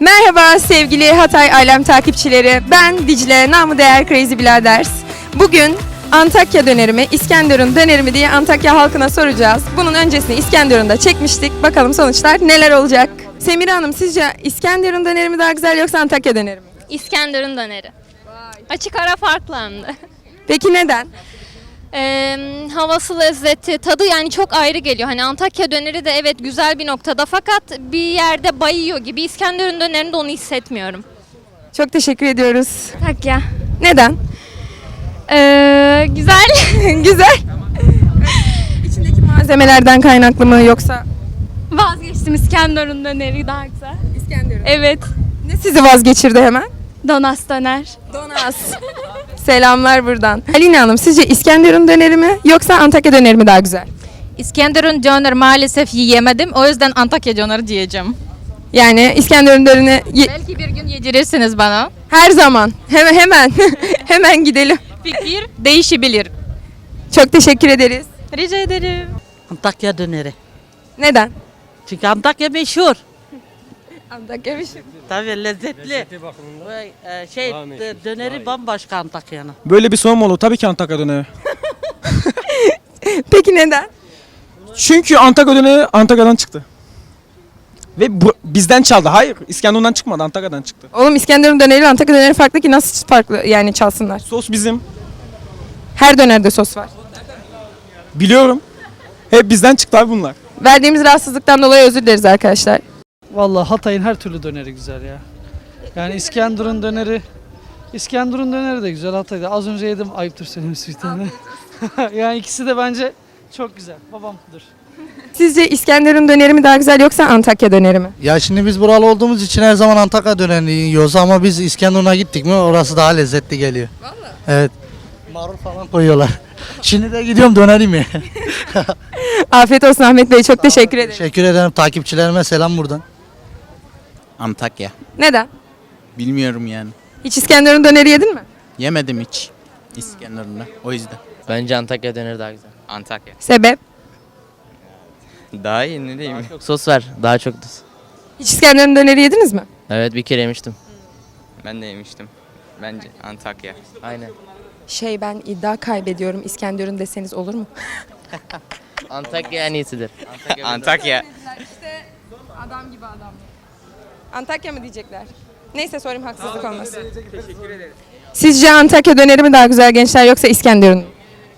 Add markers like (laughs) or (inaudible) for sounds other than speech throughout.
Merhaba sevgili Hatay Alem takipçileri. Ben Dicle, namı değer Crazy Biladers. Bugün Antakya döneri mi, İskenderun döneri mi diye Antakya halkına soracağız. Bunun öncesini İskenderun'da çekmiştik. Bakalım sonuçlar neler olacak? Semira Hanım sizce İskenderun döneri mi daha güzel yoksa Antakya döneri mi? İskenderun döneri. Açık ara farklı hem de. Peki neden? Ee, havası lezzeti, tadı yani çok ayrı geliyor. Hani Antakya döneri de evet güzel bir noktada fakat bir yerde bayıyor gibi. İskenderun dönerinde onu hissetmiyorum. Çok teşekkür ediyoruz. Antakya. Neden? Ee, güzel. (laughs) güzel. İçindeki malzemelerden kaynaklı mı yoksa? Vazgeçtim İskenderun döneri daha güzel. İskenderun. Evet. Ne sizi vazgeçirdi hemen? Donas döner. Donas. (laughs) Selamlar buradan. Aline Hanım sizce İskenderun döneri mi yoksa Antakya döneri mi daha güzel? İskenderun döner maalesef yiyemedim. O yüzden Antakya döner diyeceğim. Yani İskenderun dönerini ye- Belki bir gün yedirirsiniz bana. her zaman hemen hemen (laughs) hemen gidelim. Fikir değişebilir. Çok teşekkür ederiz. Rica ederim. Antakya döneri. Neden? Çünkü Antakya meşhur. Antakya Tabii lezzetli. Vay, e, şey d- döneri bambaşka Antakya'nın. Böyle bir sorun mu olur? Tabii ki Antakya döneri. (laughs) Peki neden? Çünkü Antakya döneri Antakya'dan çıktı. Ve bu, bizden çaldı. Hayır, İskenderun'dan çıkmadı, Antakya'dan çıktı. Oğlum İskenderun döneri ile Antakya döneri farklı ki nasıl farklı yani çalsınlar? Sos bizim. Her dönerde sos var. Biliyorum. Hep bizden çıktı abi bunlar. Verdiğimiz rahatsızlıktan dolayı özür dileriz arkadaşlar. Vallahi Hatay'ın her türlü döneri güzel ya. Yani İskenderun döneri İskenderun döneri de güzel Hatay'da. Az önce yedim ayıptır söylemesi bir tane. (laughs) yani ikisi de bence çok güzel. Babamdır. Sizce İskenderun döneri mi daha güzel yoksa Antakya döneri mi? Ya şimdi biz buralı olduğumuz için her zaman Antakya dönerini yiyoruz ama biz İskenderun'a gittik mi orası daha lezzetli geliyor. Valla? Evet. Marul falan koyuyorlar. (laughs) Şimdi de gidiyorum dönerim ya. (laughs) Afiyet olsun Ahmet Bey çok teşekkür ederim. Teşekkür ederim takipçilerime selam buradan. Antakya. Neden? Bilmiyorum yani. Hiç İskenderun döneri yedin mi? Yemedim hiç. İskenderun'da. O yüzden. Bence Antakya döner daha güzel. Antakya. Sebep? Daha iyi ne diyeyim. Çok sos var. Daha çok sos. Hiç İskenderun döneri yediniz mi? Evet bir kere yemiştim. Ben de yemiştim. Bence Antakya. Aynen. Şey ben iddia kaybediyorum İskenderun deseniz olur mu? Antakya en iyisidir. Antakya. Antakya. Adam gibi adam. Antakya mı diyecekler? Neyse sorayım haksızlık olmasın. Teşekkür ederim. Sizce Antakya döneri mi daha güzel gençler yoksa İskenderun?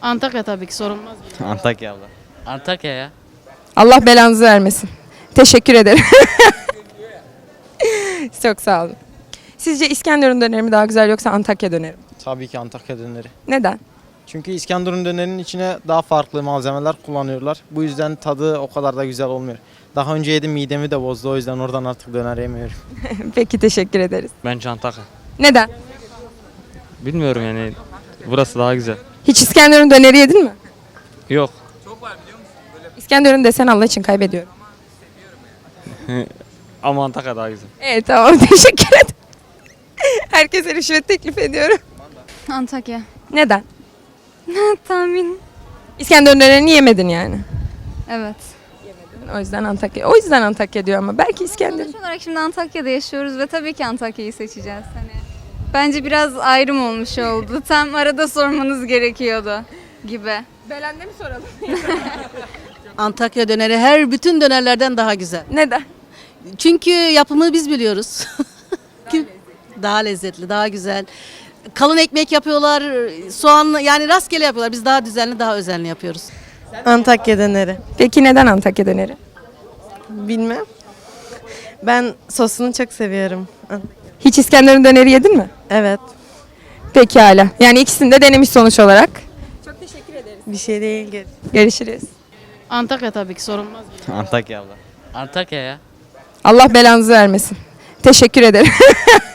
Antakya tabii ki sorulmaz. Antakya abla. Antakya ya. Allah belanızı vermesin. Teşekkür ederim. (laughs) Çok sağ olun. Sizce İskenderun döneri mi daha güzel yoksa Antakya döneri mi? Tabii ki Antakya döneri. Neden? Çünkü İskenderun dönerinin içine daha farklı malzemeler kullanıyorlar. Bu yüzden tadı o kadar da güzel olmuyor. Daha önce yedim midemi de bozdu o yüzden oradan artık döner yemiyorum. (laughs) Peki teşekkür ederiz. Bence Antakya. Neden? Bilmiyorum yani. Burası daha güzel. Hiç İskenderun döneri yedin mi? Yok. İskenderun desen Allah için kaybediyorum. (laughs) Ama Antakya daha güzel. Evet tamam (laughs) teşekkür ederim. Herkese rüşvet teklif ediyorum. Antakya. Neden? (laughs) Tahmin. İskenderun dönerini yemedin yani. Evet. O yüzden Antakya. O yüzden Antakya diyor ama belki İskenderun. Sonuç olarak şimdi Antakya'da yaşıyoruz ve tabii ki Antakya'yı seçeceğiz. Hani bence biraz ayrım olmuş oldu. (laughs) Tam arada sormanız gerekiyordu gibi. Belen'de mi soralım? (laughs) Antakya döneri her bütün dönerlerden daha güzel. Neden? Çünkü yapımı biz biliyoruz. Kim- daha lezzetli, daha güzel. Kalın ekmek yapıyorlar, soğan yani rastgele yapıyorlar. Biz daha düzenli, daha özenli yapıyoruz. Antakya döneri. Peki neden Antakya döneri? Bilmem. Ben sosunu çok seviyorum. Hiç İskenderun döneri yedin mi? Evet. Pekala. Yani ikisini de denemiş sonuç olarak. Bir şey değil. Görüşürüz. Antakya tabii ki sorulmaz. Antakya abla. Antakya ya. Allah belanızı vermesin. Teşekkür ederim. (laughs)